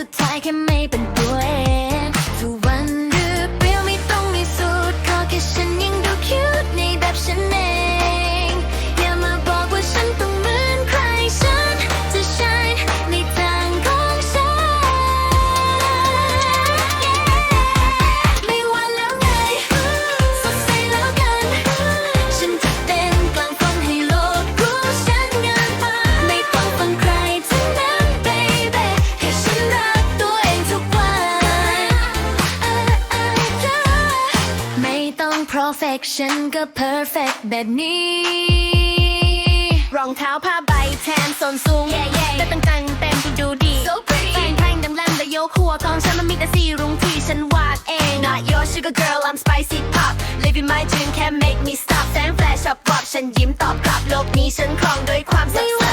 สุดท้ายแค่ไม่เป็นตัว perfection ก็ perfect แบบนี้ รองเท้าผ้าใบแทนส้นสูง Yeah, yeah. แต่ตั้งตังเต็มที่ดูดี So pretty แฟนแพงดำแลมและโยกหัวของฉันมันมีแต่สีรุ้งที่ฉันวาดเอง Not your sugar girl I'm spicy pop Living my dream can't make me stop แสงแฟลชช็อปปอบฉันยิ้มตอบกลับโลกนี้ฉันครองด้วยความสับสน